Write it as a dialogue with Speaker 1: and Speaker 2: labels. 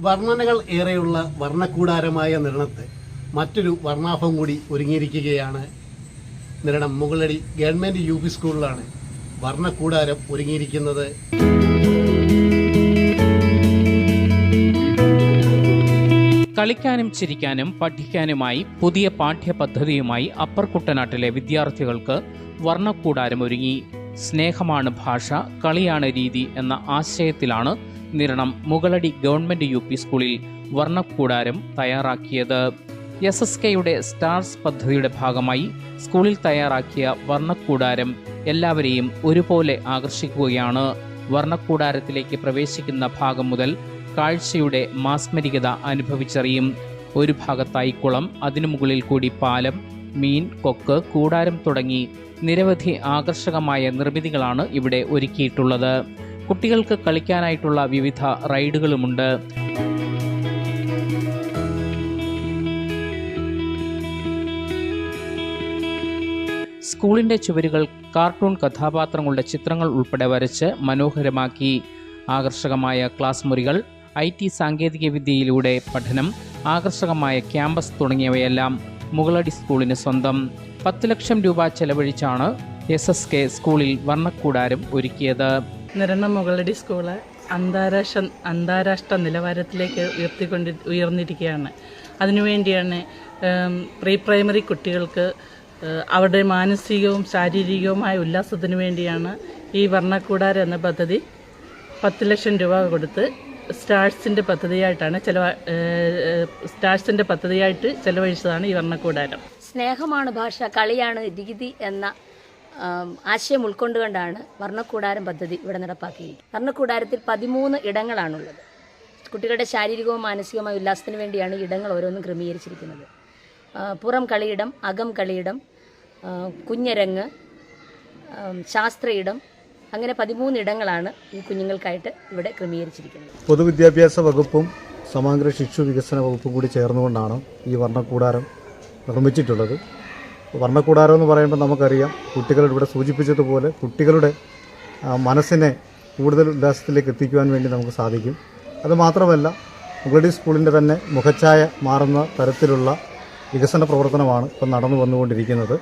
Speaker 1: വർണനകൾ ഏറെയുള്ള വർണക്കൂടാരമായ നിരണത്ത് മറ്റൊരു വർണാഭം കൂടി ഒരുങ്ങിയിരിക്കുകയാണ് Niranam Mukaladi government U P സ്കൂളിലാണ് വർണക്കൂടാരം ഒരുങ്ങിയിരിക്കുന്നത്.
Speaker 2: കളിക്കാനും ചിരിക്കാനും പഠിക്കാനുമായി പുതിയ പാഠ്യപദ്ധതിയുമായി അപ്പർ കുട്ടനാട്ടിലെ വിദ്യാർത്ഥികൾക്ക് വർണക്കൂടാരം ഒരുങ്ങി സ്നേഹമാണ് ഭാഷ കളിയാണ് രീതി എന്ന ആശയത്തിലാണ് Niranam Mukaladi government U P സ്കൂളിൽ വർണക്കൂടാരം തയ്യാറാക്കിയത്. എസ് എസ് കെയുടെ സ്റ്റാർസ് പദ്ധതിയുടെ ഭാഗമായി സ്കൂളിൽ തയ്യാറാക്കിയ വർണക്കൂടാരം എല്ലാവരെയും ഒരുപോലെ ആകർഷിക്കുകയാണ്. വർണക്കൂടാരത്തിലേക്ക് പ്രവേശിക്കുന്ന ഭാഗം മുതൽ കാഴ്ചയുടെ മാസ്മരികത അനുഭവിച്ചറിയും. ഒരു ഭാഗത്തായി കുളം അതിനു മുകളിൽ കൂടി പാലം മീൻ കൊക്ക് കൂടാരം തുടങ്ങി നിരവധി ആകർഷകമായ നിർമ്മിതികളാണ് ഇവിടെ ഒരുക്കിയിട്ടുള്ളത്. കുട്ടികൾക്ക് കളിക്കാനായിട്ടുള്ള വിവിധ റൈഡുകളുമുണ്ട്. സ്കൂളിന്റെ ചുവരുകൾ കാർട്ടൂൺ കഥാപാത്രങ്ങളുടെ ചിത്രങ്ങൾ ഉൾപ്പെടെ വരച്ച് മനോഹരമാക്കി. ആകർഷകമായ ക്ലാസ് മുറികൾ ഐ ടി സാങ്കേതികവിദ്യയിലൂടെ പഠനം ആകർഷകമായ ക്യാമ്പസ് തുടങ്ങിയവയെല്ലാം മുകളടി സ്കൂളിന് സ്വന്തം. പത്ത് ലക്ഷം രൂപ ചെലവഴിച്ചാണ് എസ് എസ് കെ സ്കൂളിൽ വർണക്കൂടാരം ഒരുക്കിയത്.
Speaker 3: നിരണം മുകളടി സ്കൂൾ അന്താരാഷ്ട്ര അന്താരാഷ്ട്ര നിലവാരത്തിലേക്ക് ഉയർത്തിക്കൊണ്ട് ഉയർന്നിരിക്കുകയാണ്. അതിനുവേണ്ടിയാണ് പ്രീ പ്രൈമറി കുട്ടികൾക്ക് അവരുടെ മാനസികവും ശാരീരികവുമായ ഉല്ലാസത്തിനു വേണ്ടിയാണ് ഈ വർണക്കൂടാരം എന്ന പദ്ധതി പത്ത് ലക്ഷം രൂപ കൊടുത്ത് സ്റ്റാർസിന്റെ പദ്ധതിയായിട്ടാണ് ചിലവ സ്റ്റാഴ്സിന്റെ പദ്ധതിയായിട്ട് ചെലവഴിച്ചതാണ് ഈ വർണക്കൂടാരം.
Speaker 4: സ്നേഹമാണ് ഭാഷ കളിയാണ് രീതി എന്ന ആശയം ഉൾക്കൊണ്ടുകൊണ്ടാണ് വർണക്കൂടാരം പദ്ധതി ഇവിടെ നടപ്പാക്കിയിരിക്കുന്നത്. വർണക്കൂടാരത്തിൽ പതിമൂന്ന് ഇടങ്ങളാണുള്ളത്. കുട്ടികളുടെ ശാരീരികവും മാനസികവുമായ ഉല്ലാസത്തിന് വേണ്ടിയാണ് ഇടങ്ങൾ ഓരോന്നും ക്രമീകരിച്ചിരിക്കുന്നത്. പുറം കളിയിടം അകം കളിയിടം കുഞ്ഞരങ്ങ് ശാസ്ത്രയിടം അങ്ങനെ പതിമൂന്ന് ഇടങ്ങളാണ് ഈ കുഞ്ഞുങ്ങൾക്കായിട്ട് ഇവിടെ ക്രമീകരിച്ചിരിക്കുന്നത്.
Speaker 5: പൊതുവിദ്യാഭ്യാസ വകുപ്പും സമഗ്ര ശിശു വികസന വകുപ്പും കൂടി ചേർന്നുകൊണ്ടാണ് ഈ വർണക്കൂടാരം നിർമ്മിച്ചിട്ടുള്ളത്. വർണക്കൂടാരം എന്ന് പറയുമ്പോൾ നമുക്കറിയാം. കുട്ടികൾ ഇവിടെ സൂചിപ്പിച്ചതുപോലെ കുട്ടികളുടെ മനസ്സിനെ കൂടുതൽ ഉല്ലാസത്തിലേക്ക് എത്തിക്കുവാൻ വേണ്ടി നമുക്ക് സാധിക്കും. അതുമാത്രമല്ല മുഗളി സ്കൂളിന്റെ തന്നെ മുഖച്ഛായ മാറുന്ന തരത്തിലുള്ള വികസന പ്രവർത്തനമാണ് ഇപ്പം നടന്നു വന്നുകൊണ്ടിരിക്കുന്നത്